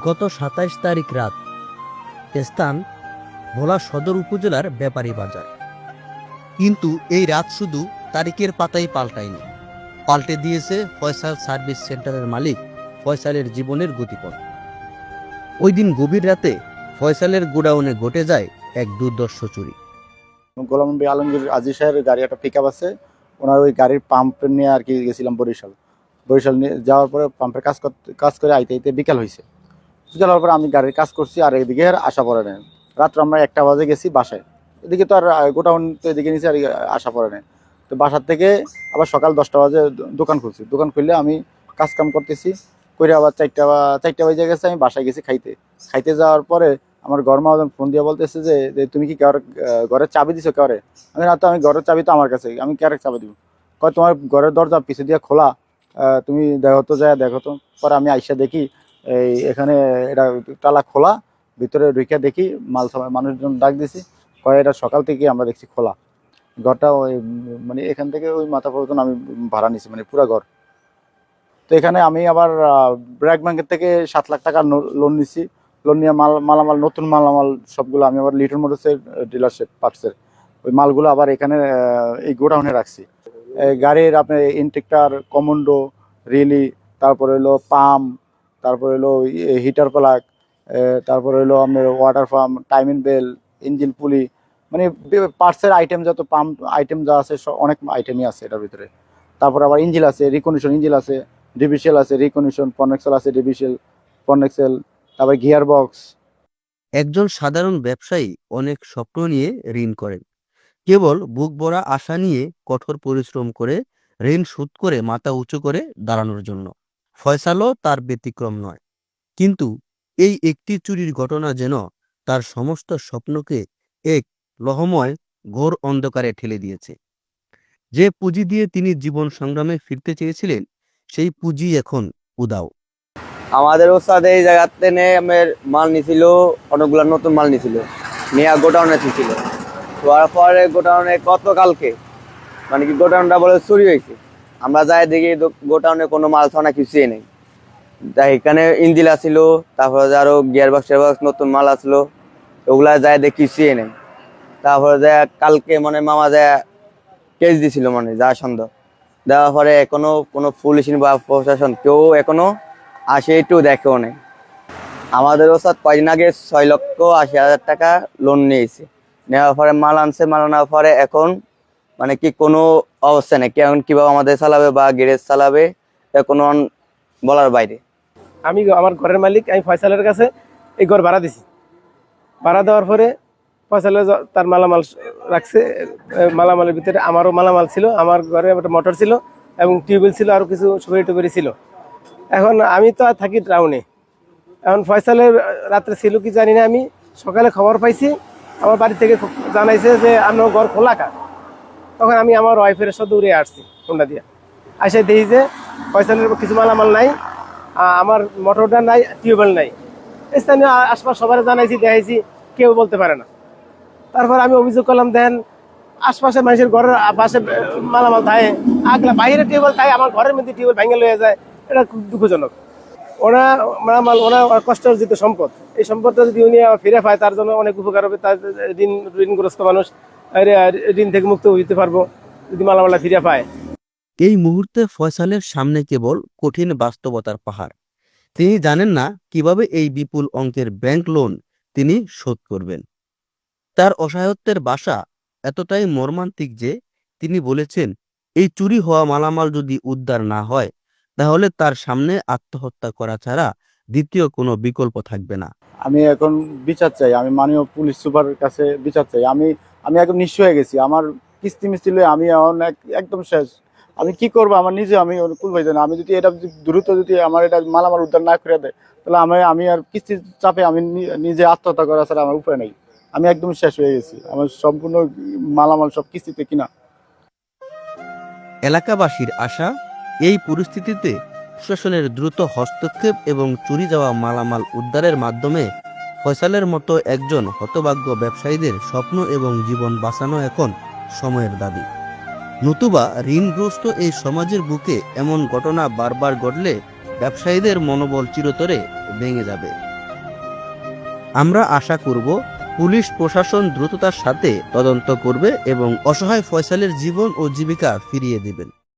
গত সাতাইশ তারিখ রাত। স্থান ভোলা সদর উপজেলার ব্যাপারী বাজার। কিন্তু এই রাত শুধু তারিখের পাতাই পাল্টায়নি। পাল্টে দিয়েছে ফয়সাল সার্ভিস সেন্টারের মালিক ফয়সালের জীবনের গতিপথ। ওই দিন গভীর রাতে ফয়সালের গোডাউনে ঘটে যায় এক দুর্দর্শ চুরি। গোলাম নবী আলমগীর আজিজ সাহেবের গাড়ি একটা পিক আছে। ওনার ওই গাড়ির পাম্প নিয়ে আর কি গেছিলাম বরিশাল। বরিশাল নিয়ে যাওয়ার পরে পাম্পের কাজ কাজ করে আইতে আইতে বিকাল হয়েছে হওয়ার পরে আমি গাড়ির কাজ করছি আর এদিকে আসা পড়ে নেই। রাত্রে আমরা একটা বাজে গেছি বাসায়। এদিকে তো আর গোটাউন তো এদিকে নিচে আর আশা পড়ে নেই। তো বাসার থেকে আবার সকাল দশটা বাজে দোকান খুলছি। দোকান খুললে আমি কাজ কাম করতেছি। করে আবার চারটা বা- চারটা বাজে গেছে, আমি বাসায় গেছি খাইতে। খাইতে যাওয়ার পরে আমার ঘর মাহাজন ফোন দিয়ে বলতেছে যে তুমি কি কার ঘরের চাবি দিছো কারে আমি না, তো আমি ঘরের চাবি তো আমার কাছে। আমি কারে চাবি দিব? কয়, তোমার ঘরের দরজা পিছে দিয়ে খোলা। তুমি দেখো তো, যায় দেখো তো। পরে আমি আইসা দেখি এই এখানে এটা তালা খোলা, ভিতরে ঢুকে দেখি মাল সামাল মানুষজন ডাক দিছি। কয় এটা সকাল থেকে আমরা দেখছি খোলা। ঘরটা ওই মানে এখান থেকে ওই মাথা পর্যন্ত আমি ভাড়া নিছি মানে পুরা ঘর। তো এখানে আমি আবার ব্র্যাক ব্যাংকের থেকে সাত লাখ টাকা লোন নিছি। লোন নিয়ে মাল, মালামাল, নতুন মালামাল সবগুলো আমি আবার লিটন মোটরসের ডিলারশিপ পার্টসের ওই মালগুলো আবার এখানে এই গোডাউনে রাখছি। গাড়ির আপনার ইনটেক্টার কমন্ডো রিলি তারপরে হলো পাম্প তারপরে হলো হিটার প্লাগ তারপরে হলো আপনার water pump timing belt engine pulley মানে পার্টসের আইটেম যত পাম্প আইটেম যা আছে অনেক আইটেমই আছে এটার ভিতরে। তারপর আবার ইঞ্জিল আছে রিকন্ডিশন ইঞ্জিল আছে ডিভিশিয়াল আছে রিকন্ডিশন পনেক্সেল আছে ডিভিসিয়াল পনেক্সেল তারপর গিয়ার বক্স একজন সাধারণ ব্যবসায়ী অনেক স্বপ্ন নিয়ে ঋণ করেন। কেবল বুক ভরা আশা নিয়ে কঠোর পরিশ্রম করে ঋণ শোধ করে মাথা উঁচু করে দাঁড়ানোর জন্য। ফয়সালও তার ব্যতিক্রম নয়। কিন্তু এই একটি চুরির ঘটনা যেন তার সমস্ত স্বপ্নকে এক লহময় ঘোর অন্ধকারে ঠেলে দিয়েছে। যে পুঁজি দিয়ে তিনি জীবন সংগ্রামে ফিরতে চেয়েছিলেন, সেই পুঁজি এখন উদাও। আমাদের ওস্তাদ এই জায়গাতে আমার মাল নিছিল, অনেকগুলো নতুন মাল নিছিল, নিয়ে গোডাউনে ছিল। পরে গোডাউনে কত কালকে মানে কি গোডাউনটা বলে চুরি হয়েছে? আমরা যাই দেখি গোটাউনে কোনো মাল থানা কিছুই নেই। তাই এখানে ইঞ্জিল আসছিল তারপরে যে আরও গিয়ার বক্স বক্স নতুন মাল আসলো, ওগুলা যায় দেখি কিছুই নেই। তারপরে যে কালকে মানে মামা যায় কেস দিছিল মানে যা সন্দেহ। দেওয়ার পরে এখনও কোনো পুলিশ বা প্রশাসন কেউ এখনও আসে একটু দেখেও নেই। আমাদের ওসাদ কয়দিন আগে ছয় লক্ষ আশি হাজার টাকা লোন নিয়েছে। নেওয়ার পরে মাল আনছে, মাল আনার পরে এখন মানে কি কোনো অবস্থা নেই। কেমন কীভাবে আমাদের চালাবে বা গ্যারেজ চালাবে কোনো বলার বাইরে। আমি আমার ঘরের মালিক, আমি ফয়সালের কাছে এই ঘর ভাড়া দিছি। ভাড়া দেওয়ার পরে ফয়সালে তার মালামাল রাখছে মালামালের ভিতরে আমারও মালামাল ছিল, আমার ঘরে একটা মোটর ছিল এবং টিউবওয়েল ছিল, আরও কিছু সুপারি টুপারি ছিল। এখন আমি তো আর থাকি টাউনে। এখন ফয়সালের রাত্রে ছিল কি জানি না আমি, সকালে খবর পাইছি, আমার বাড়ি থেকে জানাইছে যে আপনার ঘর খোলা কা তখন আমি আমার ওয়াইফের সাথে উড়ে আসছি ফোনটা দিয়ে। আসে দেখি যে ফয়সালের কিছু মালামাল নাই আমার মোটরটা নাই, টিউবওয়েল নাই। স্থানীয় আশপাশ সবার জানাইছি, দেখাইছি, কেউ বলতে পারে না। তারপর আমি অভিযোগ করলাম দেন আশপাশে মানুষের ঘরের পাশে মালামাল থাকে, আগলা বাইরে টিউবওয়েল থাকে, আমার ঘরের মধ্যে টিউবওয়েল ভেঙে লয়ে যায়। এটা খুব দুঃখজনক। ওনা মালামাল ওনা কষ্ট অর্জিত সম্পদ। এই সম্পদটা যদি উনি ফিরে পায়, তার জন্য অনেক উপকার হবে, তার ঋণ, ঋণগ্রস্ত মানুষ। ঋণ থেকে মুক্ত হইতে পারব যদি মালামালটা ফিরে পায়। এই মুহূর্তে ফয়সালের সামনে কেবল কঠিন বাস্তবতার পাহাড়। তিনি জানেন না কীভাবে এই বিপুল অঙ্কের ব্যাংক লোন তিনি শোধ করবেন। তার অসহায়ত্বের বাসা এতটাই মর্মান্তিক যে তিনি বলেছেন এই চুরি হওয়া মালামাল যদি উদ্ধার না হয় তাহলে তার সামনে আত্মহত্যা করা ছাড়া দ্বিতীয় কোনো বিকল্প থাকবে না। আমি এখন বিচার চাই আমি মাননীয় পুলিশ সুপারের কাছে বিচার চাই। আমি আমি একদম নিঃস্ব হয়ে গেছি। আমার কিস্তি মিস্তি আমি এখন এক- একদম শেষ। আমি কি করব? আমার নিজে আমি কুল ভাই না। আমি যদি এটা দ্রুত যদি আমার এটা মালামাল উদ্ধার না করে দেয়, তাহলে আমি আমি আর কিস্তির চাপে আমি নিজে আত্মহত্যা করা ছাড়া আমার উপায় নেই। আমি একদম শেষ হয়ে গেছি। আমার সম্পূর্ণ মালামাল সব কিস্তিতে কিনা। এলাকাবাসীর আশা, এই পরিস্থিতিতে প্রশাসনের দ্রুত হস্তক্ষেপ এবং চুরি যাওয়া মালামাল উদ্ধারের মাধ্যমে ফয়সালের মতো একজন হতভাগ্য ব্যবসায়ীদের স্বপ্ন এবং জীবন বাঁচানো এখন সময়ের দাবি। নতুবা ঋণগ্রস্ত এই সমাজের বুকে এমন ঘটনা বারবার ঘটলে ব্যবসায়ীদের মনোবল চিরতরে ভেঙে যাবে। আমরা আশা করব, পুলিশ প্রশাসন দ্রুততার সাথে তদন্ত করবে এবং অসহায় ফয়সালের জীবন ও জীবিকা ফিরিয়ে দেবেন।